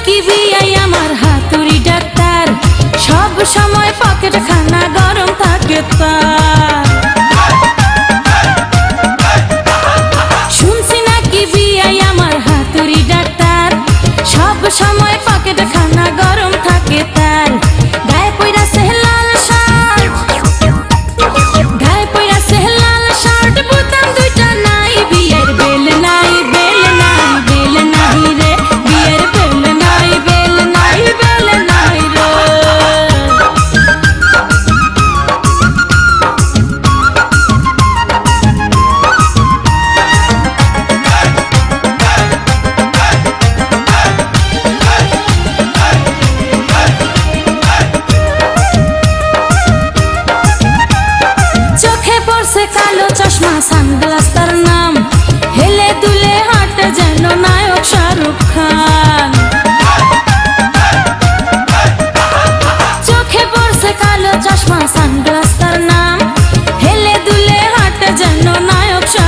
সাকিবি I আমার হাতুরি doctor? সব সময় পকেট খানা গরম থাকে তার।